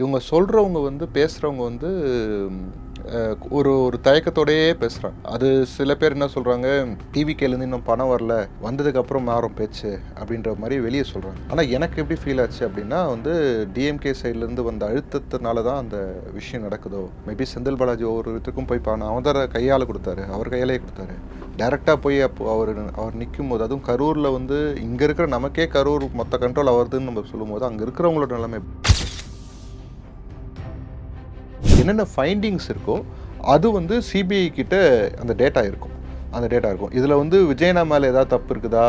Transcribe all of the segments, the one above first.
இவங்க சொல்கிறவங்க வந்து பேசுகிறவங்க வந்து ஒரு ஒரு தயக்கத்தோடயே பேசுகிறாங்க அது சில பேர் என்ன சொல்கிறாங்க டிவிக்கேலேருந்து இன்னும் பணம் வரல வந்ததுக்கப்புறம் மாறும் பேச்சு அப்படின்ற மாதிரி வெளியே சொல்கிறாங்க ஆனால் எனக்கு எப்படி ஃபீல் ஆச்சு அப்படின்னா வந்து டிஎம்கே சைட்லேருந்து வந்த அழுத்தத்தினால தான் அந்த விஷயம் நடக்குதோ. மேபி செந்தில் பாலாஜி ஒவ்வொருத்தருக்கும் போய் பணம் அவன் தான் கையால் கொடுத்தாரு அவர் கையாலே கொடுத்தாரு. டைரெக்டாக போய் அப்போ அவர் அவர் நிற்கும் போது அதுவும் கரூரில் வந்து இங்கே இருக்கிற நமக்கே கரூர் மொத்த கண்ட்ரோல் அவருதுன்னு நம்ம சொல்லும்போது அங்கே இருக்கிறவங்களோட நிலைமை என்னென்ன ஃபைண்டிங்ஸ் இருக்கோ அது வந்து சிபிஐ கிட்ட அந்த டேட்டா இருக்கும். அந்த டேட்டா இருக்கும். இதில் வந்து விஜயனா மேலே ஏதாவது தப்பு இருக்குதா?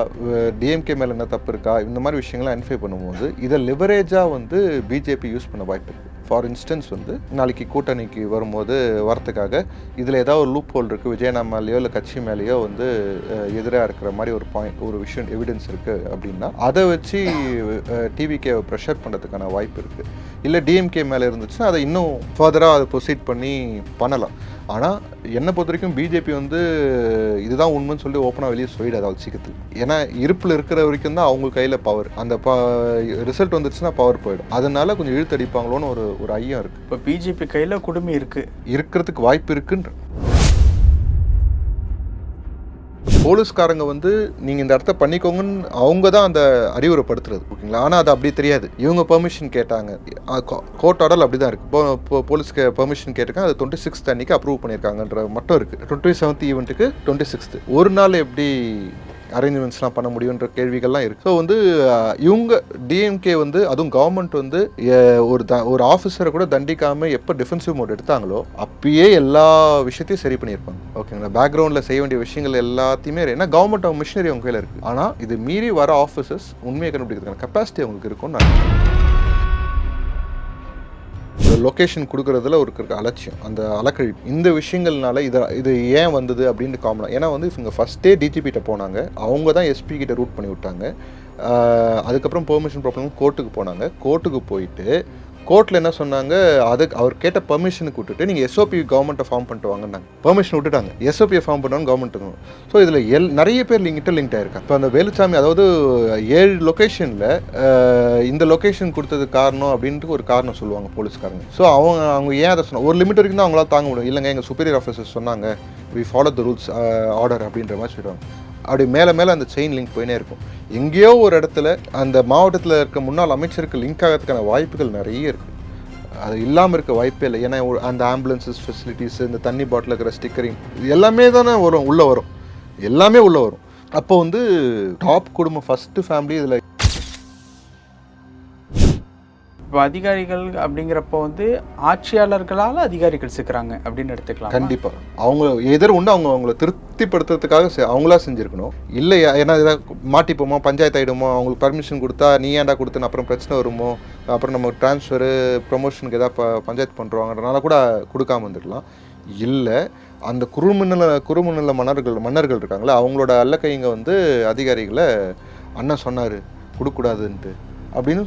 டிஎம்கே மேலே என்ன தப்பு இருக்கா? இந்த மாதிரி விஷயங்கள்லாம் ஐடென்டிஃபை பண்ணும்போது இதை லிவரேஜாக வந்து பிஜேபி யூஸ் பண்ண வாய்ப்பு இருக்குது ஃபார் இன்ஸ்டன்ஸ் வந்து நாளைக்கு கூட்டணிக்கு வரும்போது வரத்துக்காக இதில் ஏதாவது ஒரு லூப் ஹோல் இருக்குது விஜயனா மேலேயோ இல்லை கட்சி மேலேயோ வந்து எதிராக இருக்கிற மாதிரி ஒரு பாயிண்ட் ஒரு விஷயம் எவிடன்ஸ் இருக்குது அப்படின்னா அதை வச்சு டிவிகே ப்ரெஷர் பண்ணுறதுக்கான வாய்ப்பு இருக்குது இல்லை டிஎம்கே மேலே இருந்துச்சுன்னா அதை இன்னும் ஃபர்தராக அதை ப்ரொசீட் பண்ணி பண்ணலாம். ஆனால் என்னை பொறுத்த வரைக்கும் பிஜேபி வந்து இதுதான் உண்மைன்னு சொல்லி ஓப்பனாக வெளியே சொல்லிடாது அவ்வளோ சீக்கிரத்தில். ஏன்னா இருப்பில் இருக்கிற வரைக்கும் தான் அவங்க கையில் பவர் அந்த ப ரிசல்ட் வந்துருச்சுன்னா பவர் போயிடும். அதனால கொஞ்சம் இழுத்தடிப்பாங்களோன்னு ஒரு ஒரு ஐயம் இருக்குது இப்போ பிஜேபி கையில் குடுமி இருக்கு. இருக்கிறதுக்கு வாய்ப்பு இருக்குன்ற. போலீஸ்காரங்க வந்து நீங்கள் இந்த இடத்த பண்ணிக்கோங்கன்னு அவங்க தான் அந்த அறிவுரைப்படுத்துறது ஓகேங்களா? ஆனால் அது அப்படி தெரியாது. இவங்க பெர்மிஷன் கேட்டாங்க. கோர்ட் ஆர்டர் அப்படி தான் இருக்குது இப்போ போலீஸ்க்கு பெர்மிஷன் கேட்டிருக்காங்க. அது டுவெண்ட்டி சிக்ஸ்த் அன்னைக்கு அப்ரூவ் பண்ணியிருக்காங்கன்ற மட்டும் இருக்குது டுவெண்ட்டி செவன்த் ஈவெண்ட்டுக்கு டுவெண்ட்டி சிக்ஸ்த்து ஒரு நாள் எப்படி அரேஞ்ச்மெண்ட்ஸ்லாம் பண்ண முடியுன்ற கேள்விகள்லாம் இருக்குது ஸோ வந்து இவங்க டிஎம்கே வந்து அதுவும் கவர்மெண்ட் வந்து ஒரு த ஒரு ஆஃபீஸரை கூட தண்டிக்காமல் எப்போ டிஃபென்சிவ் மோட் எடுத்தாங்களோ அப்பயே எல்லா விஷயத்தையும் சரி பண்ணியிருப்பாங்க. ஓகேங்களா பேக்ரவுண்டில் செய்ய வேண்டிய விஷயங்கள் எல்லாத்தையுமே ஏன்னா கவர்மெண்ட் அவங்க மிஷினரி அவங்க கையில் இருக்குது ஆனால் இது மீறி வர ஆஃபீஸர்ஸ் உண்மையை கண்டுபிடிக்கிறதுக்கான கெப்பாசிட்டி அவங்களுக்கு இருக்கும்னு நான் லொக்கேஷன் கொடுக்குறதுல ஒரு இருக்க அலட்சியம். அந்த அலக்கழிப்பு. இந்த விஷயங்கள்னால இதை இது ஏன் வந்தது அப்படின்னு காமனாக ஏன்னா வந்து இவங்க ஃபஸ்ட்டே டிஜிபிகிட்ட போனாங்க. அவங்க தான் எஸ்பி கிட்ட ரூட் பண்ணி விட்டாங்க. அதுக்கப்புறம் பெர்மிஷன் ப்ராப்ளம் கோர்ட்டுக்கு போனாங்க. கோர்ட்டுக்கு போயிட்டு கோர்ட்டில் என்ன சொன்னாங்க அதுக்கு அவர் கேட்ட பர்மிஷனுக்கு விட்டுட்டு நீங்கள் எஸ்ஓபி கவர்மெண்ட்டை ஃபார்ம் பண்ணிட்டு வாங்கினாங்க பெர்மிஷன் விட்டுட்டாங்க. எஸ்ஓபியை ஃபார்ம் பண்ணுவாங்க கவர்மெண்ட் ஸோ இதில் எல் நிறைய பேர் லிங்கிட்ட லிங்க் ஆயிருக்காங்க. இப்போ அந்த வேலுச்சாமி அதாவது ஏழு லொக்கேஷனில் இந்த லொக்கேஷன் கொடுத்தது காரணம் அப்படின்ட்டு ஒரு காரணம் சொல்லுவாங்க போலீஸ்காரங்க. ஸோ அவங்க அவங்க ஏன் அதை சொன்னாங்க ஒரு லிமிட் வரைக்கும் தான் அவங்களால தாங்க முடியும். இல்லைங்க எங்கள் சுப்பீரியர் ஆஃபீஸர்ஸ் சொன்னாங்க we follow the rules order அப்படின்ற மாதிரி சொல்லுவாங்க அப்படி மேலே மேலே அந்த செயின் லிங்க் போயினே இருக்கும். எங்கேயோ ஒரு இடத்துல அந்த மாவட்டத்தில் இருக்க முன்னாள் அமைச்சருக்கு லிங்க் ஆகிறதுக்கான வாய்ப்புகள் நிறைய இருக்குது அது இல்லாமல் இருக்க வாய்ப்பே இல்லை. ஏன்னா அந்த ஆம்புலன்ஸஸ் ஃபெசிலிட்டிஸ் இந்த தண்ணி பாட்டில் இருக்கிற ஸ்டிக்கரிங் இது எல்லாமே தானே வரும் உள்ளே வரும். எல்லாமே உள்ளே வரும். அப்போ வந்து டாப் குடும்பம் ஃபஸ்ட்டு ஃபேமிலி இதில் இப்போ அதிகாரிகள் அப்படிங்கிறப்போ வந்து ஆட்சியாளர்களால் அதிகாரிகள் சிக்கிறாங்க அப்படின்னு எடுத்துக்கலாம்? கண்டிப்பாக அவங்க எதிர் உண்டு அவங்க அவங்கள திருப்திப்படுத்துறதுக்காக செ- அவங்களா செஞ்சுருக்கணும். இல்லை ஏன்னா ஏதாவது மாட்டிப்போமோ? பஞ்சாயத்து ஆகிடுமோ அவங்களுக்கு பர்மிஷன் கொடுத்தா நீ ஏன்டா கொடுத்தன அப்புறம் பிரச்சனை வருமோ? அப்புறம் நம்ம ட்ரான்ஸ்ஃபரு ப்ரொமோஷனுக்கு ஏதாவது ப பஞ்சாயத்து பண்ணுறோங்கிறனால கூட கொடுக்காம வந்துடலாம் இல்லை அந்த குறுமுன்னல குறுமுன்னல மன்னர்கள் மன்னர்கள் இருக்காங்களே அவங்களோட அல்லக்கைங்க வந்து அதிகாரிகளை அண்ணன் சொன்னார் கொடுக்கக்கூடாதுன்ட்டு அப்படின்னு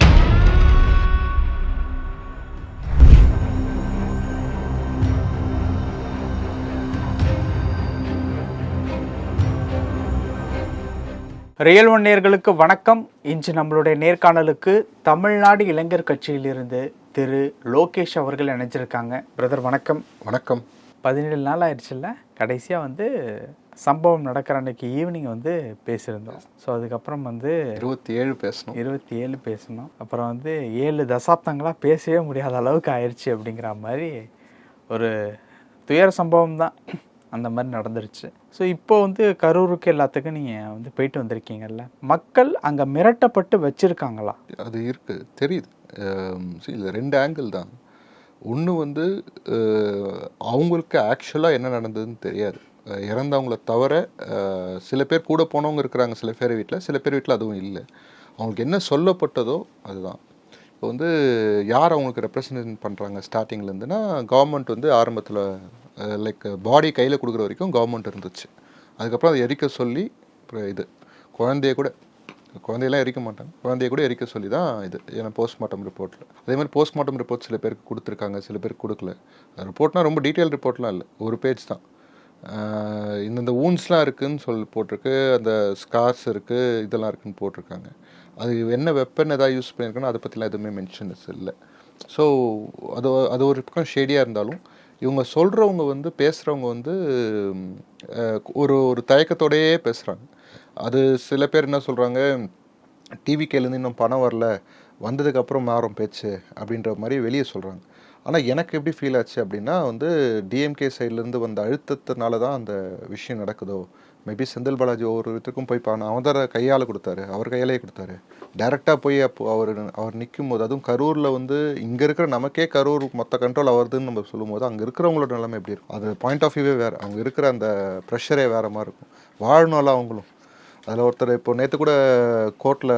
ரியல் ஒன் நேயர்களுக்கு வணக்கம். இன்று நம்மளுடைய நேர்காணலுக்கு தமிழ்நாடு இளைஞர் கட்சியிலிருந்து திரு லோகேஷ் அவர்கள் இணைஞ்சிருக்காங்க. பிரதர் வணக்கம். வணக்கம். பதினேழு நாள் ஆயிடுச்சுல்ல கடைசியாக வந்து சம்பவம் நடக்கிற அன்னைக்கு ஈவினிங் வந்து பேசியிருந்தோம். ஸோ அதுக்கப்புறம் வந்து இருபத்தி ஏழு பேசணும். இருபத்தி ஏழு பேசணும். அப்புறம் வந்து ஏழு தசாப்தங்களாக பேசவே முடியாத அளவுக்கு ஆயிடுச்சு அப்படிங்கிற மாதிரி ஒரு துயர சம்பவம் தான். அந்த மாதிரி நடந்துருச்சு. ஸோ இப்போ வந்து கரூருக்கு எல்லாத்துக்கும் நீங்கள் வந்து போயிட்டு வந்திருக்கீங்கல்ல. மக்கள் அங்கே மிரட்டப்பட்டு வச்சுருக்காங்களா? அது இருக்குது தெரியுது. இதில் ரெண்டு ஆங்கிள் தான். ஒன்று வந்து அவங்களுக்கு ஆக்சுவலாக என்ன நடந்ததுன்னு தெரியாது. இறந்தவங்கள தவிர சில பேர் கூட போனவங்க இருக்கிறாங்க சில பேர் வீட்டில் சில பேர் வீட்டில் அதுவும் இல்லை. அவங்களுக்கு என்ன சொல்லப்பட்டதோ அதுதான். இப்போ வந்து யார் அவங்களுக்கு ரெப்ரசன்ட் பண்ணுறாங்க ஸ்டார்டிங்லேருந்துன்னா கவர்மெண்ட் வந்து ஆரம்பத்தில் லைக் பாடி கையில் கொடுக்குற வரைக்கும் கவர்மெண்ட் இருந்துச்சு. அதுக்கப்புறம் அதை எரிக்க சொல்லி அப்புறம் இது குழந்தைய கூட குழந்தையெல்லாம் எரிக்க மாட்டாங்க. குழந்தைய கூட எரிக்க சொல்லி தான் இது ஏன்னா போஸ்ட்மார்ட்டம் ரிப்போர்ட்டில் அதே மாதிரி போஸ்ட்மார்ட்டம் ரிப்போர்ட் சில பேருக்கு கொடுத்துருக்காங்க சில பேருக்கு கொடுக்கல. ரிப்போர்ட்னா ரொம்ப டீட்டெயில் ரிப்போர்ட்லாம் இல்லை ஒரு பேஜ் தான். இந்தந்த ஊன்ஸ்லாம் இருக்குதுன்னு சொல்லி போட்டிருக்கு அந்த ஸ்கார்ஸ் இருக்குது இதெல்லாம் இருக்குதுன்னு போட்டிருக்காங்க. அது என்ன வெப்பன் எதாவது யூஸ் பண்ணியிருக்கணும் அதை பற்றிலாம் எதுவுமே மென்ஷன்ஸ் இல்லை. ஸோ அது அது ஒரு பக்கம் ஷேடியாக இருந்தாலும் இவங்க சொல்கிறவங்க வந்து பேசுகிறவங்க வந்து ஒரு ஒரு தயக்கத்தோடையே பேசுகிறாங்க அது சில பேர் என்ன சொல்கிறாங்க டிவிக்கேலேருந்து இன்னும் பணம் வரல வந்ததுக்கப்புறம் மாறும் பேச்சு அப்படின்ற மாதிரி வெளியே சொல்கிறாங்க ஆனால் எனக்கு எப்படி ஃபீல் ஆச்சு அப்படின்னா வந்து டிஎம்கே சைட்லேருந்து வந்த அழுத்தத்தினால தான் அந்த விஷயம் நடக்குதோ மேபி செந்தில் பாலாஜி ஒவ்வொரு விதத்துக்கும் போய் பணம் அவன் தான் கையால் கொடுத்தாரு. அவர் கையாலே கொடுத்தாரு. டைரெக்டாக போய் அப்போ அவர் அவர் நிற்கும் போது அதுவும் கரூரில் வந்து இங்கே இருக்கிற நமக்கே கரூர் மொத்த கண்ட்ரோல் அவருதுன்னு நம்ம சொல்லும்போது அங்கே இருக்கிறவங்களோட நிலைமை எப்படி இருக்கும்? அது பாயிண்ட் ஆஃப் வியூவே வேறு. அங்கே இருக்கிற அந்த ப்ரெஷரே வேறு மாதிரி இருக்கும். வாழணும்ல அவங்களும். அதில் ஒருத்தர் இப்போ நேற்று கூட கோர்ட்டில்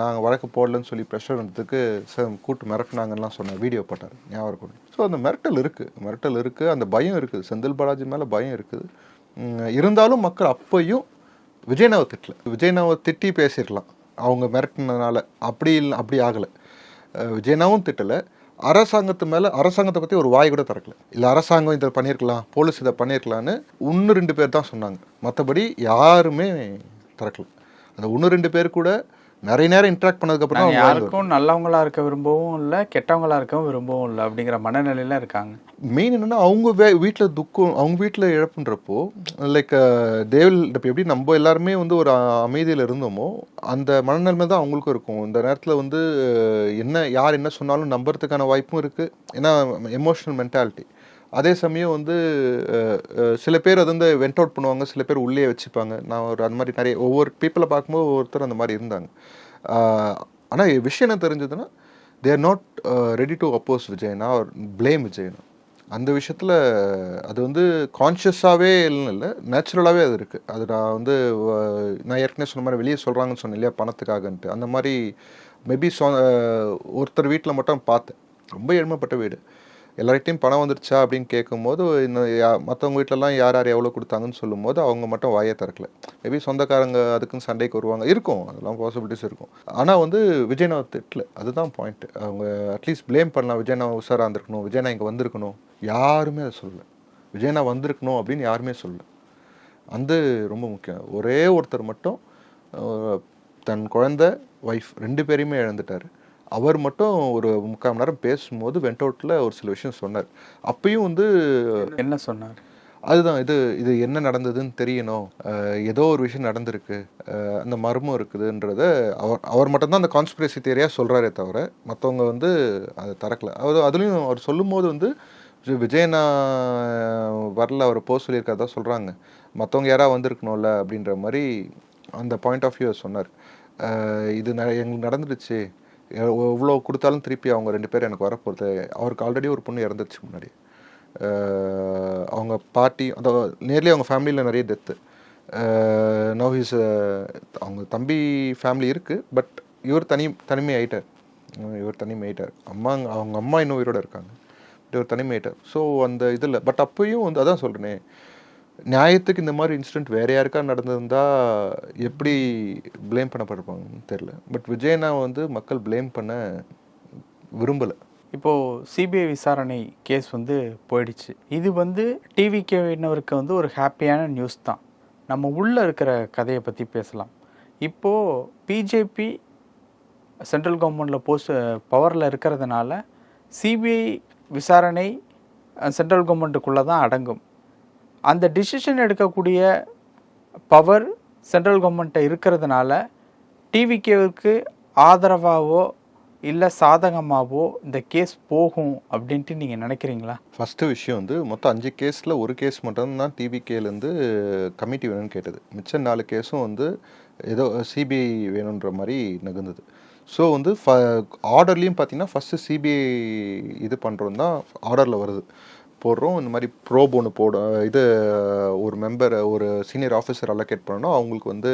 நாங்கள் வழக்கு போடலன்னு சொல்லி ப்ரெஷர் வந்ததுக்கு சார் கூட்டு மிரட்டினாங்கலாம் சொன்ன வீடியோ போட்டார். ஞாபகம் இருக்கும் ஸோ அந்த மிரட்டல் இருக்குது மிரட்டல் இருக்குது அந்த பயம் இருக்குது. செந்தில் பாலாஜி மேலே பயம் இருக்குது. இருந்தாலும் மக்கள் அப்பையும் விஜயனாவை திட்டல. விஜயனாவை திட்டி பேசிடலாம். அவங்க மிரட்டினதுனால. அப்படி இல்லை அப்படி ஆகலை. விஜயனாவும் திட்டலை. அரசாங்கத்து மேலே அரசாங்கத்தை பற்றி ஒரு வாய் கூட திறக்கல. இல்லை அரசாங்கம் இதை பண்ணியிருக்கலாம் போலீஸ் இதை பண்ணியிருக்கலான்னு ஒன்று ரெண்டு பேர் தான் சொன்னாங்க. மற்றபடி யாருமே திறக்கல. அந்த ஒன்று ரெண்டு பேர் கூட நிறைய நேரம் இன்ட்ராக்ட் பண்ணதுக்கப்புறம் யாருக்கும் நல்லவங்களா இருக்க விரும்பவும் இல்லை கெட்டவங்களா இருக்கவும் விரும்பவும் இல்லை அப்படிங்கிற மனநிலையில இருக்காங்க. மெயின் என்னன்னா அவங்க வே வீட்டில் துக்கம் அவங்க வீட்டில் இழப்புன்றப்போ லைக் தேவில் இப்போ எப்படி நம்ம எல்லாருமே வந்து ஒரு அமைதியில் இருந்தோமோ அந்த மனநிலைமை தான் அவங்களுக்கும் இருக்கும். இந்த நேரத்தில் வந்து என்ன யார் என்ன சொன்னாலும் நம்புறதுக்கான வாய்ப்பும் இருக்குது ஏன்னா எமோஷனல் மென்டாலிட்டி அதே சமயம் வந்து சில பேர் அது வந்து வெண்ட் அவுட் பண்ணுவாங்க சில பேர் உள்ளே வச்சுப்பாங்க. நான் ஒரு அந்த மாதிரி நிறைய ஒவ்வொரு பீப்புளை பார்க்கும்போது ஒவ்வொருத்தர் அந்த மாதிரி இருந்தாங்க. ஆனால் விஷயம் என்ன தெரிஞ்சதுன்னா they're not ready to oppose விஜயனா or blame விஜயனா. அந்த விஷயத்தில் அது வந்து கான்ஷியஸாகவே இல்லைன்னு இல்லை நேச்சுரலாகவே அது இருக்குது அது நான் வந்து நான் ஏற்கனவே சொன்ன மாதிரி வெளியே சொல்கிறாங்கன்னு சொன்னேன் இல்லையா பணத்துக்காகன்ட்டு. அந்த மாதிரி மேபி சொ ஒருத்தர் வீட்டில் மட்டும் பார்த்தேன். ரொம்ப ஏழ்மைப்பட்ட வீடு. எல்லார்கிட்டையும் பணம் வந்துருச்சா அப்படின்னு கேட்கும்போது இன்னும் யா மற்றவங்க வீட்டிலலாம் யார் யார் எவ்வளோ கொடுத்தாங்கன்னு சொல்லும்போது அவங்க மட்டும் வாயை திறக்கல. மேபி சொந்தக்காரங்க அதுக்குன்னு சண்டைக்கு வருவாங்க. இருக்கும். அதெல்லாம் பாசிபிலிட்டிஸ் இருக்கும். ஆனால் வந்து விஜயனாவை திட்டல. அதுதான் பாயிண்ட் அவங்க அட்லீஸ்ட் ப்ளேம் பண்ணலாம். விஜயனா உஷாராக இருந்திருக்கணும். விஜயனா இங்கே வந்திருக்கணும். யாருமே அதை சொல்லலை. விஜயனா வந்திருக்கணும் அப்படின்னு யாருமே சொல்லலை. அந்த ரொம்ப முக்கியம். ஒரே ஒருத்தர் மட்டும் தன் குழந்தை ஒய்ஃப் ரெண்டு பேரையுமே இழந்துட்டார். அவர் மட்டும் ஒரு முக்கால் மணி நேரம் பேசும்போது வெண்ட் அவுட்டில் ஒரு சில விஷயம் சொன்னார். அப்பயும் வந்து என்ன சொன்னார்? அதுதான் இது இது என்ன நடந்ததுன்னு தெரியணும். ஏதோ ஒரு விஷயம் நடந்திருக்கு. அந்த மர்மம் இருக்குதுன்றத அவர் அவர் மட்டும்தான் அந்த கான்ஸ்பிரசி தேரியாக சொல்கிறாரே தவிர மற்றவங்க வந்து அதை திறக்கல அவர் அதுலேயும் அவர் சொல்லும்போது வந்து விஜயனா வரல அவர் போக சொல்லியிருக்காதா சொல்கிறாங்க மற்றவங்க யாராவது வந்திருக்கணும்ல அப்படின்ற மாதிரி அந்த பாயிண்ட் ஆஃப் வியூ சொன்னார். இது ந எங்களுக்கு நடந்துடுச்சு. எவ்வளோ கொடுத்தாலும் திருப்பி அவங்க ரெண்டு பேரும் எனக்கு வரப்போகுது அவருக்கு ஆல்ரெடி ஒரு பொண்ணு இறந்துருச்சு முன்னாடி. அவங்க பாட்டி அந்த நேர்லி அவங்க ஃபேமிலியில் நிறைய டெத்து நோ ஹிஸ் அவங்க தம்பி ஃபேமிலி இருக்குது பட் இவர் தனி தனிமை ஆயிட்டார் இவர் தனிமை ஆயிட்டார் அம்மா அவங்க அம்மா இன்னும் உயிரோடு இருக்காங்க. இவர் தனிமை ஆயிட்டார் ஸோ அந்த இதில் பட் அப்பயும் வந்து அதான் சொல்கிறேனே நியாயத்துக்கு இந்த மாதிரி இன்சிடென்ட் வேற யாருக்கா நடந்திருந்தா எப்படி ப்ளேம் பண்ணப்பட்டிருப்பாங்கன்னு தெரில பட் விஜயனா வந்து மக்கள் ப்ளேம் பண்ண விரும்பலை. இப்போது சிபிஐ விசாரணை கேஸ் வந்து போயிடுச்சு. இது வந்து டிவிகேவினருக்கு வந்து ஒரு ஹாப்பியான நியூஸ் தான். நம்ம உள்ளே இருக்கிற கதையை பற்றி பேசலாம். இப்போது பிஜேபி சென்ட்ரல் கவர்மெண்ட்டில் போஸ்ட் பவரில் இருக்கிறதுனால சிபிஐ விசாரணை சென்ட்ரல் கவர்மெண்ட்டுக்குள்ளே தான் அடங்கும். அந்த டிசிஷன் எடுக்கக்கூடிய பவர் சென்ட்ரல் கவர்மெண்ட்டை இருக்கிறதுனால டிவிகேவுக்கு ஆதரவாகவோ இல்லை சாதகமாகவோ இந்த கேஸ் போகும் அப்படின்ட்டு நீங்கள் நினைக்கிறீங்களா? ஃபஸ்ட்டு விஷயம் வந்து மொத்தம் அஞ்சு கேஸில் ஒரு கேஸ் மட்டும்தான் டிவிகேலேருந்து கமிட்டி வேணும்னு கேட்டது. மிச்ச நாலு கேஸும் வந்து ஏதோ சிபிஐ வேணுன்ற மாதிரி நகர்ந்தது. ஸோ வந்து ஃப ஆர்டர்லேயும் பார்த்தீங்கன்னா ஃபஸ்ட்டு சிபிஐ இது பண்ணுறோம் தான் ஆர்டரில் வருது. போடுறோம். இந்த மாதிரி ப்ரோப் ஒன்று போட இது ஒரு மெம்பர் ஒரு சீனியர் ஆஃபீஸர் அலோகேட் பண்ணணும் அவங்களுக்கு வந்து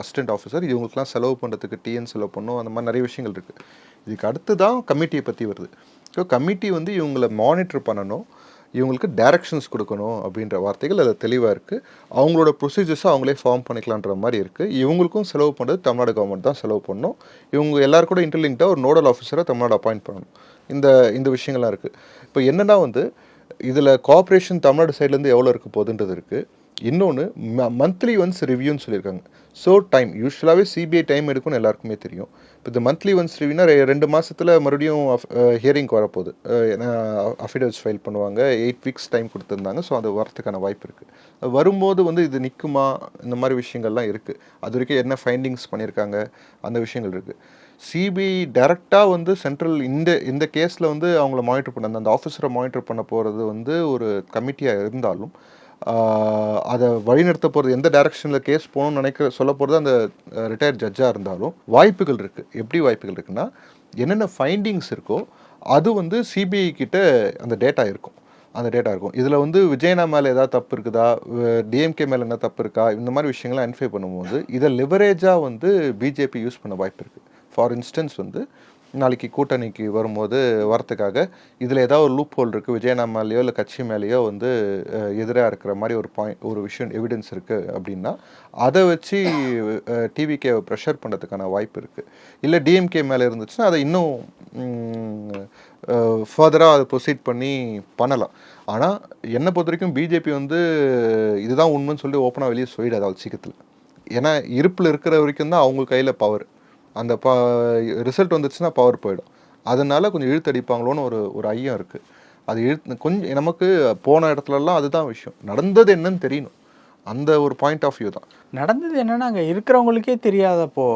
அசிஸ்டன்ட் ஆஃபீஸர் இவங்களுக்குலாம் செலவு பண்ணுறதுக்கு டிஎன் செலவு பண்ணணும் அந்த மாதிரி நிறைய விஷயங்கள் இருக்குது இதுக்கு அடுத்து தான் கமிட்டியை பற்றி வருது. ஸோ கமிட்டி வந்து இவங்களை மானிட்டர் பண்ணணும். இவங்களுக்கு டைரக்ஷன்ஸ் கொடுக்கணும் அப்படின்ற வார்த்தைகள் அதில் தெளிவாக இருக்குது அவங்களோட ப்ரொசீஜர்ஸை அவங்களே ஃபார்ம் பண்ணிக்கலான்ற மாதிரி இருக்குது இவங்களுக்கும் செலவு பண்ணுறது தமிழ்நாடு கவர்மெண்ட் தான் செலவு பண்ணணும். இவங்க எல்லாரும் கூட இன்டர்லிங்க்டாக ஒரு நோடல் ஆஃபீஸரை தமிழ்நாடு அப்பாயிண்ட் பண்ணணும். இந்த இந்த விஷயங்கள்லாம் இருக்குது இப்போ என்னென்னா வந்து இதில் கோஆப்ரேஷன் தமிழ்நாடு சைட்லேருந்து எவ்வளோ இருக்க போகுதுன்றது இருக்குது இன்னொன்று மந்த்லி ஒன்ஸ் ரிவ்யூன்னு சொல்லியிருக்காங்க. ஸோ டைம் யூஸ்வலாகவே சிபிஐ டைம் எடுக்கும்னு எல்லாருக்குமே தெரியும். இப்போ இந்த மந்த்லி ஒன்ஸ் ரிவ்யூனா ரெண்டு மாதத்தில் மறுபடியும் ஹியரிங் வரப்போகுது. ஏன்னா அஃபிடவிட்ஸ் ஃபைல் பண்ணுவாங்க. எயிட் வீக்ஸ் டைம் கொடுத்துருந்தாங்க. ஸோ அது வரதுக்கான வாய்ப்பு இருக்குது வரும்போது வந்து இது நிற்குமா இந்த மாதிரி விஷயங்கள்லாம் இருக்குது அது வரைக்கும் என்ன ஃபைண்டிங்ஸ் பண்ணியிருக்காங்க? அந்த விஷயங்கள் இருக்குது சிபிஐ டைரெக்டாக வந்து சென்ட்ரல் இந்த இந்த கேஸில் வந்து அவங்கள மானிட்டர் பண்ண அந்த ஆஃபீஸரை மானிட்டர் பண்ண போகிறது வந்து ஒரு கமிட்டியாக இருந்தாலும் அதை வழிநடத்த போகிறது எந்த டைரக்ஷனில் கேஸ் போகணும்னு நினைக்கிற சொல்ல போகிறது அந்த ரிட்டையர்ட் ஜட்ஜாக இருந்தாலும் வாய்ப்புகள் இருக்குது எப்படி வாய்ப்புகள் இருக்குன்னா என்னென்ன ஃபைண்டிங்ஸ் இருக்கோ அது வந்து சிபிஐ கிட்ட அந்த டேட்டா இருக்கும். அந்த டேட்டா இருக்கும். இதில் வந்து விஜயனா மேலே ஏதாவது தப்பு இருக்குதா? டிஎம்கே மேலே என்ன தப்பு இருக்கா? இந்த மாதிரி விஷயங்கள்லாம் ஐடென்டிஃபை பண்ணும்போது இதை லிவரேஜாக வந்து பிஜேபி யூஸ் பண்ண வாய்ப்பு இருக்குது ஃபார் இன்ஸ்டன்ஸ் வந்து நாளைக்கு கூட்டணிக்கு வரும்போது வரத்துக்காக இதில் ஏதாவது ஒரு லூப் ஹோல் இருக்குது விஜயனா மேலேயோ இல்லை கட்சி மேலேயோ வந்து எதிராக இருக்கிற மாதிரி ஒரு பாயிண்ட் ஒரு விஷயம் எவிடன்ஸ் இருக்குது அப்படின்னா அதை வச்சு டிவிகே ப்ரெஷர் பண்ணுறதுக்கான வாய்ப்பு இருக்குது இல்லை டிஎம்கே மேலே இருந்துச்சுன்னா அதை இன்னும் ஃபர்தராக அதை ப்ரொசீட் பண்ணி பண்ணலாம். ஆனால் என்னை பொறுத்த வரைக்கும் பிஜேபி வந்து இதுதான் உண்மைன்னு சொல்லி ஓப்பனாக வெளியே சொல்லிடாது அவள் சீக்கிரத்தில். ஏன்னா இருப்பில் இருக்கிற வரைக்கும் தான் அவங்க கையில் பவர் அந்த ப ரிசல்ட் வந்துச்சுன்னா பவர் போயிடும். அதனால கொஞ்சம் இழுத்தடிப்பாங்களோன்னு ஒரு ஒரு ஐயம் இருக்குது அது இழுத்து கொஞ்சம் நமக்கு போன இடத்துலலாம் அதுதான் விஷயம். நடந்தது என்னன்னு தெரியணும். அந்த ஒரு பாயிண்ட் ஆஃப் வியூ தான். நடந்தது என்னென்னா அங்கே இருக்கிறவங்களுக்கே தெரியாதப்போ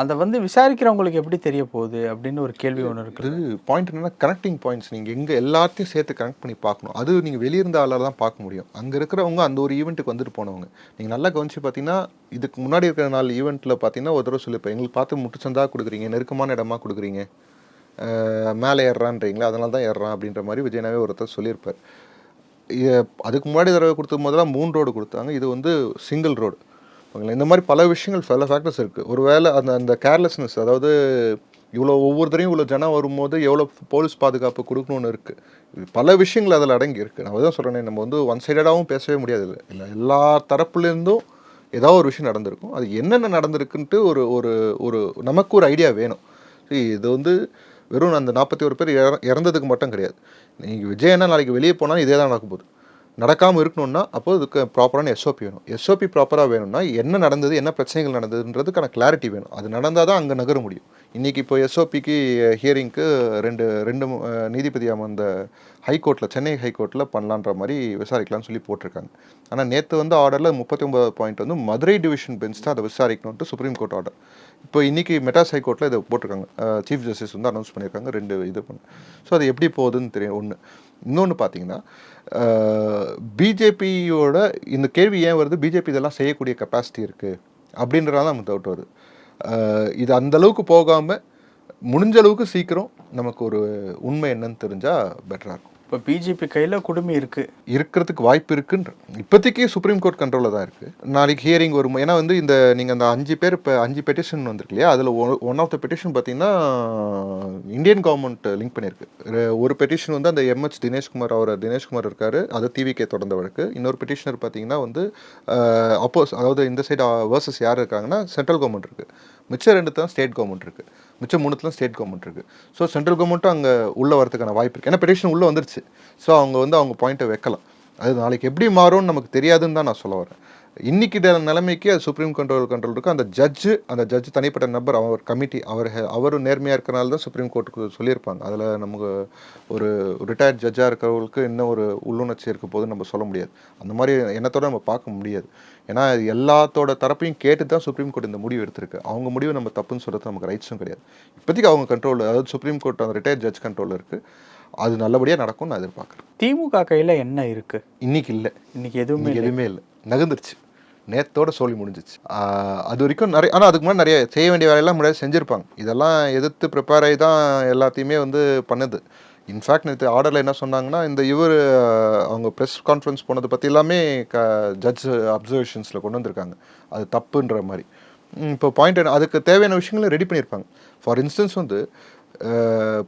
அதை வந்து விசாரிக்கிறவங்களுக்கு எப்படி தெரிய போகுது அப்படின்னு ஒரு கேள்வி ஒன்று இருக்குது பாயிண்ட் என்னன்னா கனெக்டிங் பாயிண்ட்ஸ் நீங்கள் எங்கே எல்லாத்தையும் சேர்த்து கனெக்ட் பண்ணி பார்க்கணும். அது நீங்கள் வெளியிருந்த ஆளால் தான் பார்க்க முடியும். அங்கே இருக்கிறவங்க அந்த ஒரு ஈவெண்ட்டுக்கு வந்துட்டு போனவங்க. நீங்கள் நல்லா கவனிச்சு பார்த்தீங்கன்னா இதுக்கு முன்னாடி இருக்கிற நாலு ஈவெண்ட்டில் பார்த்தீங்கன்னா ஒரு தடவை சொல்லியிருப்பேன் எங்களுக்கு பார்த்து முட்டுச்சந்தா கொடுக்குறீங்க நெருக்கமான இடமா கொடுக்குறீங்க. மேலே ஏறுறான்றீங்களா? அதனால தான் ஏறுறான் அப்படின்ற மாதிரி விஜயனாவே ஒருத்தர் சொல்லியிருப்பார். அதுக்கு முன்னாடி தடவை கொடுத்த போதெல்லாம் மூணு ரோடு கொடுத்தாங்க. இது வந்து சிங்கிள் ரோடு ஓகேங்களா இந்த மாதிரி பல விஷயங்கள் பல ஃபேக்டர்ஸ் இருக்குது ஒருவேளை அந்த அந்த கேர்லெஸ்னஸ் அதாவது இவ்வளோ ஒவ்வொருத்தரையும் இவ்வளோ ஜனம் வரும்போது எவ்வளோ போலீஸ் பாதுகாப்பு கொடுக்கணும்னு இருக்குது பல விஷயங்கள் அதில் அடங்கி இருக்குது நான் தான் சொல்கிறேன் நம்ம வந்து ஒன் சைடடாகவும் பேசவே முடியாது. இல்லை இல்லை எல்லா தரப்புலேருந்தும் ஏதாவது ஒரு விஷயம் நடந்திருக்கும். அது என்னென்ன நடந்திருக்குன்ட்டு ஒரு ஒரு ஒரு நமக்கு ஒரு ஐடியா வேணும். இது வந்து வெறும் அந்த நாற்பத்தி ஒரு பேர் இற- இறந்ததுக்கு மட்டும் கிடையாது. நீங்கள் விஜயனா நாளைக்கு வெளியே போனால் இதே தான் நடக்க போகுது. நடக்காமல் இருக்கணும்னா அப்போ அதுக்கு ப்ராப்பரான எஸ்ஓபி வேணும். எஸ்ஓபி ப்ராப்பராக வேணும்னா என்ன நடந்தது என்ன பிரச்சனைகள் நடந்ததுன்றதுக்கான கிளாரிட்டி வேணும். அது நடந்தால் தான் அங்கே நகர முடியும். இன்றைக்கி இப்போ எஸ்ஓபிக்கு ஹியரிங்க்கு ரெண்டு ரெண்டு நீதிபதியாக நீதிபதி அமர்ந்த ஹைகோர்ட்டில் சென்னை ஹைகோர்ட்டில் பண்ணலான்ற மாதிரி விசாரிக்கலாம்னு சொல்லி போட்டிருக்காங்க. ஆனால் நேற்று வந்து ஆர்டரில் முப்பத்தி ஒன்பது பாயிண்ட் வந்து மதுரை டிவிஷன் பெஞ்ச் தான் அதை விசாரிக்கணும்ட்டு சுப்ரீம் கோர்ட் ஆர்டர் இப்போ இன்றைக்கி மெட்ராஸ் ஹைகோர்ட்டில் இதை போட்டிருக்காங்க. சீஃப் ஜஸ்டிஸ் வந்து அனௌன்ஸ் பண்ணியிருக்காங்க. ரெண்டு இது பண்ணு. ஸோ அது எப்படி போகுதுன்னு தெரியும். ஒன்று இன்னொன்று பார்த்தீங்கன்னா பிஜேபியோட இந்த கேள்வி ஏன் வருது? பிஜேபி இதெல்லாம் செய்யக்கூடிய கெப்பாசிட்டி இருக்குது அப்படின்றதால நமக்கு டவுட் வருது. இது அந்த அளவுக்கு போகாமல் முடிஞ்ச அளவுக்கு சீக்கிரம் நமக்கு ஒரு உண்மை என்னன்னு தெரிஞ்சால் பெட்டராக இருக்கும். இப்போ பிஜேபி கையில் குடுமி இருக்குது இருக்கிறதுக்கு வாய்ப்பு இருக்குன்ற இப்போதைக்கு சுப்ரீம் கோர்ட் கண்ட்ரோலில் தான் இருக்குது நாளைக்கு ஹியரிங் வரும் ஏன்னா வந்து இந்த நீங்கள் அந்த அஞ்சு பேர் இப்போ அஞ்சு பெட்டிஷன் வந்திருக்கு இல்லையா? அதில் ஒன் ஆஃப் த பெட்டிஷன் பார்த்தீங்கன்னா இந்தியன் கவர்மெண்ட் லிங்க் பண்ணியிருக்கு. ஒரு- பெட்டிஷன் வந்து அந்த எம்ஹெச் தினேஷ்குமார் அவர் தினேஷ்குமார் இருக்கார். அது டிவிகே தொடர்ந்த வழக்கு. இன்னொரு பெட்டிஷனர் பார்த்தீங்கன்னா வந்து அப்போஸ் அதாவது இந்த சைடு வர்சஸ் யார் இருக்காங்கன்னா சென்ட்ரல் கவர்மெண்ட் இருக்குது மிச்சம் ரெண்டு தான் ஸ்டேட் கவர்மெண்ட் இருக்குது மிச்சம் மூணுத்துலாம் ஸ்டேட் கவர்மெண்ட் இருக்குது ஸோ சென்ட்ரல் கவர்மெண்ட்டும் அங்கே உள்ளே வரதுக்கான வாய்ப்பு இருக்குது ஏன்னா பெட்டிஷன் உள்ளே வந்துருச்சு. ஸோ அவங்க வந்து அவங்க பாயிண்ட்டை வைக்கலாம் அது நாளைக்கு எப்படி மாறும்னு நமக்கு தெரியாதுன்னு தான் நான் சொல்ல வரேன். இன்னைக்கு நிலைமைக்கு அது சுப்ரீம் கண்ட்ரோல் கண்ட்ரோல் இருக்கு. அந்த ஜட்ஜு அந்த ஜட்ஜு தனிப்பட்ட நபர் அவர் கமிட்டி அவர் ஹெ- அவர் நேர்மையாக இருக்கனால தான் சுப்ரீம் கோர்ட்டுக்கு சொல்லியிருப்பாங்க. அதில் நமக்கு ஒரு ரிட்டையர்ட் ஜட்ஜாக இருக்கிறவங்களுக்கு இன்னும் ஒரு உள்ளுணர்ச்சி இருக்க போது நம்ம சொல்ல முடியாது. அந்த மாதிரி எண்ணத்தோட நம்ம பார்க்க முடியாது. ஏன்னா எல்லாத்தோட தரப்பையும் கேட்டு தான் சுப்ரீம் கோர்ட் இந்த முடிவு எடுத்திருக்கு. அவங்க முடிவு நம்ம தப்புன்னு சொல்கிறது நமக்கு ரைட்ஸும் கிடையாது. இப்போதைக்கு அவங்க கண்ட்ரோல் அதாவது சுப்ரீம் கோர்ட் அந்த ரிட்டையர்ட் ஜட்ஜ் கண்ட்ரோல் இருக்குது அது நல்லபடியாக நடக்கும்னு நான் எதிர்பார்க்குறேன். திமுக கையில் என்ன இருக்குது இன்னைக்கு இல்லை. இன்னைக்கு எதுவுமே எதுவுமே இல்லை. நகர்ந்துருச்சு. நேத்தோட சோழி முடிஞ்சிச்சு. அது வரைக்கும் நிறைய ஆனால் அதுக்கு முன்னாடி நிறைய செய்ய வேண்டிய வேலையெல்லாம் முன்னாடி செஞ்சுருப்பாங்க. இதெல்லாம் எதிர்த்து ப்ரிப்பேர் ஆகி தான் எல்லாத்தையுமே வந்து பண்ணுது. இன்ஃபேக்ட் நேற்று ஆர்டரில் என்ன சொன்னாங்கன்னா இந்த இவர் அவங்க ப்ரெஸ் கான்ஃபரன்ஸ் போனதை பற்றி எல்லாமே க ஜட்ஜ் அப்சர்வேஷன்ஸில் கொண்டு வந்திருக்காங்க. அது தப்புன்ற மாதிரி. இப்போ பாயிண்ட் என்ன அதுக்கு தேவையான விஷயங்களை ரெடி பண்ணியிருப்பாங்க. ஃபார் இன்ஸ்டன்ஸ் வந்து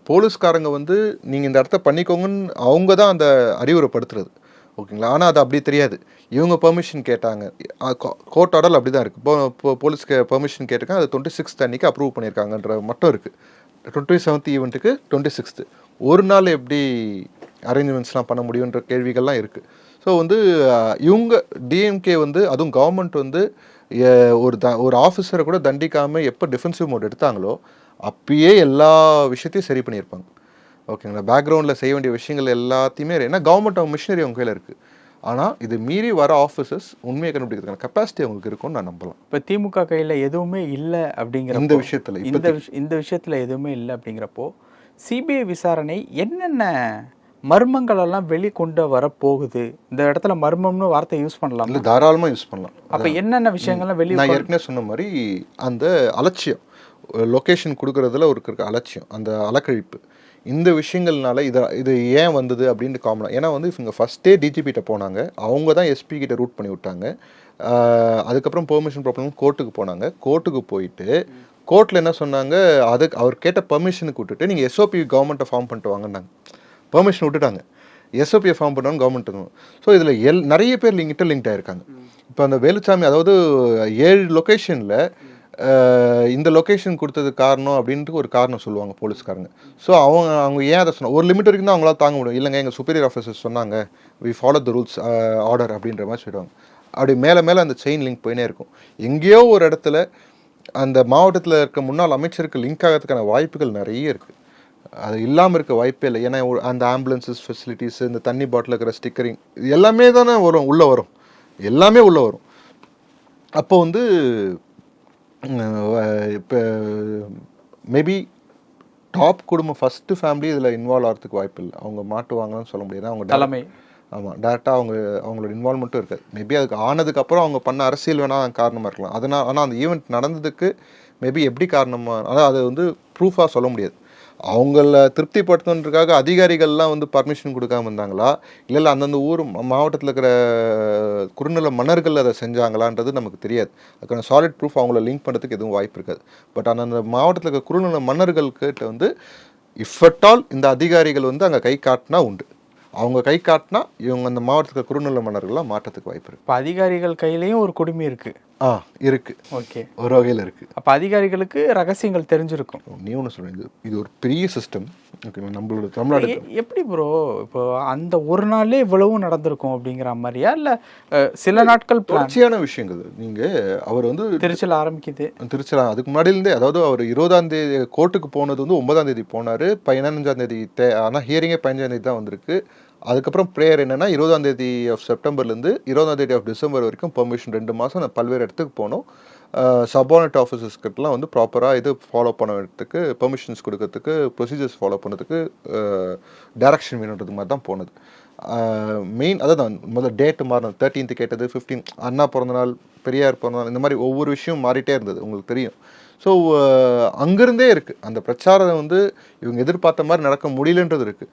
போலீஸ்காரங்க வந்து நீங்கள் இந்த இடத்த பண்ணிக்கோங்கன்னு அவங்க தான் அந்த அறிவுரைப்படுத்துறது ஓகேங்களா? ஆனால் அது அப்படி தெரியாது. இவங்க பெர்மிஷன் கேட்டாங்க. கோர்ட் ஆர்டர் அப்படி தான் இருக்குது இப்போ போலீஸ்க்கு பெர்மிஷன் கேட்டிருக்காங்க. அது டுவெண்ட்டி சிக்ஸ்த் அன்னைக்கு அப்ரூவ் பண்ணியிருக்காங்கன்ற மட்டும் இருக்குது டுவெண்ட்டி செவன்த் ஈவெண்ட்டுக்கு டுவெண்ட்டி சிக்ஸ்த்து ஒரு நாள் எப்படி அரேஞ்ச்மெண்ட்ஸ்லாம் பண்ண முடியுன்ற கேள்விகள்லாம் இருக்குது ஸோ வந்து இவங்க டிஎம்கே வந்து அதுவும் கவர்மெண்ட் வந்து ஒரு த ஒரு ஆஃபீஸரை கூட தண்டிக்காமல் எப்போ டிஃபென்சிவ் மோட் எடுத்தாங்களோ அப்பயே எல்லா விஷயத்தையும் சரி பண்ணியிருப்பாங்க. ஓகேங்களா? பேக்ரவுண்டில் செய்ய வேண்டிய விஷயங்கள் எல்லாத்தையுமே ஏன்னா கவர்மெண்ட் அவங்க மிஷினரி அவங்க கையில் இருக்குது ஆனால் இது மீறி வர ஆஃபீஸர்ஸ் உண்மையை கண்டுபிடிக்கிறதுக்கான கெப்பாசிட்டி அவங்களுக்கு இருக்கும்னு நான் நம்பலாம். இப்போ திமுக கையில் எதுவுமே இல்லை அப்படிங்கிற இந்த விஷயத்துல இந்த இந்த விஷயத்தில் எதுவுமே இல்லை அப்படிங்கிறப்போ சிபிஐ விசாரணை என்னென்ன மர்மங்கள் எல்லாம் வெளிக்கொண்டு வரப்போகுது? இந்த இடத்துல மர்மம்னு வார்த்தை யூஸ் பண்ணலாம்? இல்லை தாராளமாக யூஸ் பண்ணலாம். அப்போ என்னென்ன விஷயங்கள்லாம் வெளியே நான் ஏற்கனவே சொன்ன மாதிரி அந்த அலட்சியம் லொக்கேஷன் கொடுக்கறதுல ஒரு அலட்சியம் அந்த அலக்கழிப்பு. இந்த விஷயங்கள்னால இதை இது ஏன் வந்தது அப்படின்னு காமனாக ஏன்னா வந்து இவங்க ஃபஸ்ட்டே டிஜிபிட்ட போனாங்க. அவங்க தான் எஸ்பி கிட்ட ரூட் பண்ணி விட்டாங்க. அதுக்கப்புறம் பெர்மிஷன் ப்ராப்ளம் கோர்ட்டுக்கு போனாங்க. கோர்ட்டுக்கு போயிட்டு கோர்ட்டில் என்ன சொன்னாங்க? அதுக்கு அவர் கேட்ட பர்மிஷனுக்கு விட்டுட்டு நீங்கள் எஸ்ஓபி கவர்மெண்ட்டை ஃபார்ம் பண்ணிட்டு வாங்கன்னாங்க. பெர்மிஷன் விட்டுட்டாங்க. எஸ்ஓபியை ஃபார்ம் பண்ணணும் கவர்மெண்ட் ஸோ இதில் எல் நிறைய பேர் லிங்கிட்ட லிங்க் ஆயிருக்காங்க. இப்போ அந்த வேலுச்சாமி அதாவது ஏழு லொக்கேஷனில் இந்த லொக்கேஷன் கொடுத்தது காரணம் அப்படின்ட்டு ஒரு காரணம் சொல்லுவாங்க போலீஸ்காரங்க. ஸோ அவங்க அவங்க ஏன் அதை சொன்னால் ஒரு லிமிட் வரைக்கும் தான் அவங்களால தாங்க முடியும். இல்லைங்க எங்கள் சுப்பீரியர் ஆஃபீஸர்ஸ் சொன்னாங்க we follow the rules order அப்படின்ற மாதிரி சொல்லிடுவாங்க. அப்படி மேலே மேலே அந்த செயின் லிங்க் போயினே இருக்கும். எங்கேயோ ஒரு இடத்துல அந்த மாவட்டத்தில் இருக்க முன்னாள் அமைச்சருக்கு லிங்க் ஆகிறதுக்கான வாய்ப்புகள் நிறைய இருக்குது அது இல்லாமல் இருக்க வாய்ப்பே இல்லை. ஏன்னா அந்த ஆம்புலன்ஸஸ் ஃபெசிலிட்டிஸ் இந்த தண்ணி பாட்டில் இருக்கிற ஸ்டிக்கரிங் இது எல்லாமே தானே வரும் உள்ளே வரும். எல்லாமே உள்ளே வரும். அப்போ வந்து இப்போ மேபி டாப் குடும்பம் ஃபஸ்ட்டு ஃபேமிலி இதில் இன்வால்வ் ஆகிறதுக்கு வாய்ப்பு இல்லை. அவங்க மாட்டுவாங்கன்னு சொல்ல முடியாது. அவங்க தலைமை. ஆமாம் டேரெக்டாக அவங்க அவங்களோட இன்வால்மெண்ட்டும் இருக்காது. மேபி அதுக்கு ஆனதுக்கப்புறம் அவங்க பண்ண அரசியல் வேணால் காரணமாக இருக்கலாம். அதனால் ஆனால் அந்த ஈவெண்ட் நடந்ததுக்கு மேபி எப்படி காரணமாக அதாவது அது வந்து ப்ரூஃபாக சொல்ல முடியாது. அவங்கள திருப்திப்படுத்தணுன்றக்காக அதிகாரிகள்லாம் வந்து பர்மிஷன் கொடுக்காம இருந்தாங்களா? இல்லை இல்லை அந்தந்த ஊர் மாவட்டத்தில் இருக்கிற குறுநில மன்னர்கள் அதை செஞ்சாங்களான்றது நமக்கு தெரியாது. அதுக்கான சாலிட் ப்ரூஃப் அவங்கள லிங்க் பண்ணுறதுக்கு எதுவும் வாய்ப்பு இருக்காது. பட் அந்தந்த மாவட்டத்தில் இருக்கிற குறுநில மன்னர்கள் கிட்ட வந்து இஃப் அட் ஆல் இந்த அதிகாரிகள் வந்து அங்கே கை காட்டினா உண்டு. அவங்க கை காட்டினா இவங்க அந்த மாவட்டத்தில் குறுநில மன்னர்கள்லாம் மாற்றத்துக்கு வாய்ப்பு இருக்குது இப்போ அதிகாரிகள் கையிலையும் ஒரு குடுமி இருக்குது ஆ இருக்கு. ஓகே. ஒரு வகையில் இருக்கு. அப்போ அதிகாரிகளுக்கு ரகசியங்கள் தெரிஞ்சிருக்கும். நீ ஒன்று சொல்றீங்க இது இது ஒரு பெரிய சிஸ்டம் ஓகேங்களா நம்மளோட தமிழ்நாடு எப்படி ப்ரோ இப்போ அந்த ஒரு நாள்லே இவ்வளவும் நடந்திருக்கும் அப்படிங்கிற மாதிரியா? இல்ல சில நாட்கள் தொடர்ச்சியான விஷயங்கள். நீங்க அவர் வந்து திருச்சியில் ஆரம்பிக்குது. திருச்சிரா அதுக்கு முன்னாடியிலேருந்தே அதாவது அவர் இருபதாம் தேதி கோர்ட்டுக்கு போனது வந்து ஒன்பதாம் தேதி போனார். பதினஞ்சாம் தேதி தே ஆனால் ஹியரிங்கே பதினஞ்சாம் தேதி தான் வந்திருக்கு. அதுக்கப்புறம் ப்ரேயர் என்னன்னா இருபதாம் தேதி ஆஃப் செப்டம்பர்லேருந்து இருபதாம் தேதி ஆஃப் டிசம்பர் வரைக்கும் பெர்மிஷன் ரெண்டு மாதம் பல்வேறு இடத்துக்கு போனோம் சபார்டினேட் ஆஃபீஸர்ஸ்கிட்டலாம் வந்து ப்ராப்பராக இது ஃபாலோ பண்ணுறதுக்கு பெர்மிஷன்ஸ் கொடுக்கறதுக்கு ப்ரொசீஜர்ஸ் ஃபாலோ பண்ணுறதுக்கு டேரக்ஷன் வேணுன்றது மாதிரி தான் போனது. மெயின் அதான் முதல் டேட்டு மாறணும். தேர்ட்டீன்த்து கேட்டது ஃபிஃப்டீன் அண்ணா பிறந்தநாள் பெரியார் பிறந்தநாள் இந்த மாதிரி ஒவ்வொரு விஷயம் மாறிட்டே இருந்தது உங்களுக்கு தெரியும். ஸோ அங்கேருந்தே இருக்குது அந்த பிரச்சாரம் வந்து இவங்க எதிர்பார்த்த மாதிரி நடக்க முடியலன்றது இருக்குது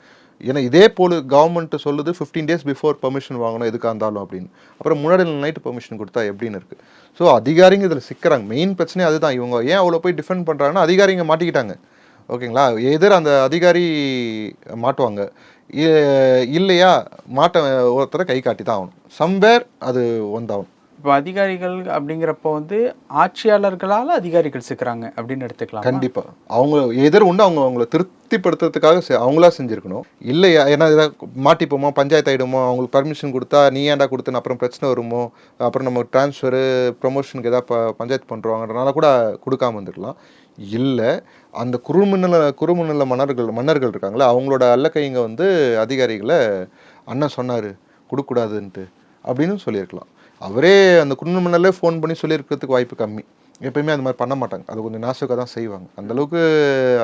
ஏன்னா இதே போல் கவர்மெண்ட் சொல்லுது ஃபிஃப்டீன் டேஸ் பிஃபோர் பெர்மிஷன் வாங்கணும் எதுக்காக இருந்தாலும் அப்படின்னு. அப்புறம் முன்னாடி நைட்டு பெர்மிஷன் கொடுத்தா எப்படின்னு இருக்குது ஸோ அதிகாரிங்க இதில் சிக்கிறாங்க. மெயின் பிரச்சனை அதுதான். இவங்க ஏன் அவ்வளோ போய் டிஃபெண்ட் பண்ணுறாங்கன்னா அதிகாரிங்க மாட்டிக்கிட்டாங்க. ஓகேங்களா? எதிர் அந்த அதிகாரி மாட்டுவாங்க. இல்லையா? மாட்ட ஒருத்தரை கை காட்டி தான் ஆகணும். சம்வேர் அது வந்தாகணும். இப்போ அதிகாரிகள் அப்படிங்கிறப்போ வந்து ஆட்சியாளர்களால் அதிகாரிகள் சிக்கிறாங்க அப்படின்னு எடுத்துக்கலாம்? கண்டிப்பாக அவங்க எதிர் உண்டு அவங்க அவங்கள திருப்திப்படுத்துறதுக்காக செ- அவங்களா செஞ்சுருக்கணும். இல்லையா? ஏன்னா இதாக மாட்டிப்போமோ? பஞ்சாயத்து ஆகிடுமோ அவங்களுக்கு பர்மிஷன் கொடுத்தா நீ ஏன்டா கொடுத்தன அப்புறம் பிரச்சனை வருமோ? அப்புறம் நம்ம ட்ரான்ஸ்ஃபரு ப்ரொமோஷனுக்கு எதாவது ப பஞ்சாயத்து பண்ணுறோங்கிறனால கூட கொடுக்காம வந்துருக்கலாம் இல்லை அந்த குறுமுன்னல குறுமுன்னல மன்னர்கள் மன்னர்கள் இருக்காங்களே அவங்களோட அல்லக்கைங்க வந்து அதிகாரிகளை அண்ணன் சொன்னார் கொடுக்கக்கூடாதுன்ட்டு அப்படின்னு சொல்லியிருக்கலாம். அவரே அந்த குறுமண்டலே ஃபோன் பண்ணி சொல்லியிருக்கிறதுக்கு வாய்ப்பு கம்மி. எப்பயுமே அந்த மாதிரி பண்ண மாட்டாங்க. அது கொஞ்சம் நாசுக்காக தான் செய்வாங்க. அந்தளவுக்கு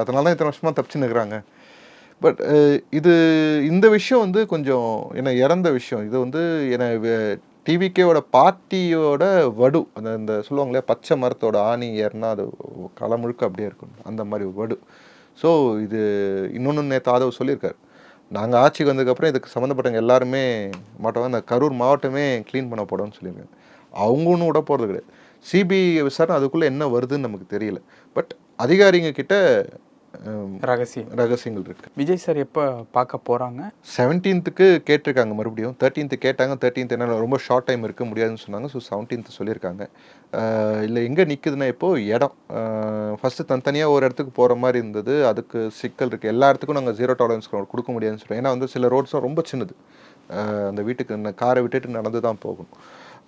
அதனால தான் இத்தனை வருஷமாக தப்பிச்சு நிற்கிறாங்க பட் இது இந்த விஷயம் வந்து கொஞ்சம் என்னை இறந்த விஷயம். இது வந்து என்னை டிவிகேவோட பார்ட்டியோட வடு. அந்த இந்த சொல்லுவாங்களே பச்சை மரத்தோட ஆணி ஏறினா அது களை முழுக்க அப்படியே இருக்கும். அந்த மாதிரி வடு. ஸோ இது இன்னொன்று நேற்று ஆதவ் சொல்லியிருக்காரு. நாங்கள் ஆட்சிக்கு வந்ததுக்கப்புறம் இதுக்கு சம்மந்தப்பட்டவங்க எல்லாருமே மாட்டோம். இந்த கரூர் மாவட்டமே க்ளீன் பண்ண போடணும்னு சொல்லியிருக்காங்க. அவங்க ஒன்றும் விட போகிறது கிடையாது. சிபிஐ விசாரணை அதுக்குள்ளே என்ன வருதுன்னு நமக்கு தெரியல. பட் அதிகாரிங்க கிட்ட ரகசியம். ரகசியங்கள் இருக்கு. விஜய் சார் எப்போ பார்க்க போறாங்க? செவன்டீன்த்துக்கு கேட்டிருக்காங்க மறுபடியும். தேர்ட்டீன்த்து கேட்டாங்க தேர்ட்டீன்த் என்னால் ரொம்ப ஷார்ட் டைம் இருக்க முடியாதுன்னு சொன்னாங்க. ஸோ செவன்டீன்த் சொல்லியிருக்காங்க. இல்லை எங்கே நிற்குதுன்னா இப்போ இடம். ஃபஸ்ட்டு தனித்தனியாக ஒரு இடத்துக்கு போகிற மாதிரி இருந்தது. அதுக்கு சிக்கல் இருக்குது எல்லா இடத்துக்கும் நாங்கள் ஜீரோ டாலரன்ஸ் கொடுக்க முடியாதுன்னு சொல்கிறோம் ஏன்னா வந்து சில ரோட்ஸும் ரொம்ப சின்னது. அந்த வீட்டுக்கு காரை விட்டுட்டு நடந்து தான் போகணும்.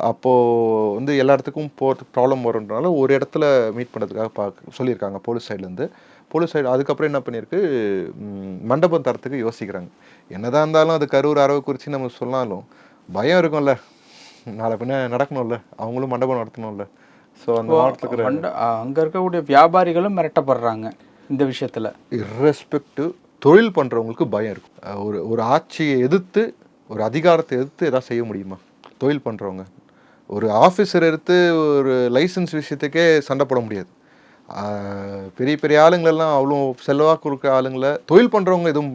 அப்போது வந்து எல்லா இடத்துக்கும் போகிறதுக்கு ப்ராப்ளம் வரும்ன்றனால ஒரு இடத்துல மீட் பண்ணுறதுக்காக பார்க்க சொல்லியிருக்காங்க போலீஸ் சைட்லேருந்து போலீஸ் சைடு அதுக்கப்புறம் என்ன பண்ணியிருக்கு? மண்டபம் தரத்துக்கு யோசிக்கிறாங்க. என்னதான் இருந்தாலும் அது கரூர் அரவக்குறிச்சி நம்ம சொன்னாலும் பயம் இருக்கும்ல. நாளை பின்ன நடக்கணும்ல. அவங்களும் மண்டபம் நடத்தணும்ல. ஸோ அந்த அ- அங்க இருக்கக்கூடிய வியாபாரிகளும் மிரட்டப்படுறாங்க இந்த விஷயத்துல. Irrespective தொழில் பண்ணுறவங்களுக்கு பயம் இருக்கும். ஒரு ஒரு ஆட்சியை எதிர்த்து ஒரு அதிகாரத்தை எதிர்த்து எதாவது செய்ய முடியுமா? தொழில் பண்ணுறவங்க ஒரு ஆஃபீஸர் எடுத்து ஒரு லைசன்ஸ் விஷயத்துக்கே சண்டை போட முடியாது. பெரிய பெரிய ஆளுங்களெல்லாம் அவ்வளோ செல்வாக்கு இருக்க ஆளுங்களை தொழில் பண்ணுறவங்க எதுவும்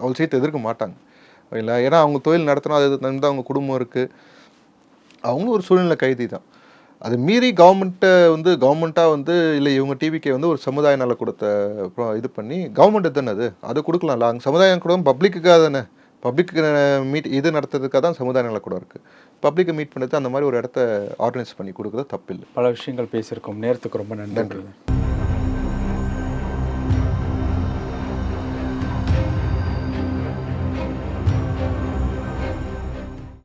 அவ்வளோ சீட்டு எதிர்க்க மாட்டாங்க. இல்லை ஏன்னா அவங்க தொழில் நடத்தணும் அது வந்து அவங்க குடும்பம் இருக்குது அவங்களும் ஒரு சூழ்நிலை கைதி தான். அது மீறி கவர்மெண்ட்டை வந்து கவர்மெண்ட்டாக வந்து இல்லை இவங்க டிவிக்கே வந்து ஒரு சமுதாய நல கொடுத்த அப்புறம் இது பண்ணி கவர்மெண்ட் தானே அது? அது கொடுக்கலாம்ல அங்கே சமுதாயம் கூட பப்ளிக்குக்காக தானே? பப்ளிக்கு மீட் இது நடத்துறதுக்காக தான் சமுதாய நல கூட இருக்குது பப்ளிக்கை மீட் பண்ணுறது அந்த மாதிரி ஒரு இடத்த ஆர்கனைஸ் பண்ணி கொடுக்குறது தப்பில்லை. பல விஷயங்கள் பேசியிருக்கோம். நேரத்துக்கு ரொம்ப நன்றி.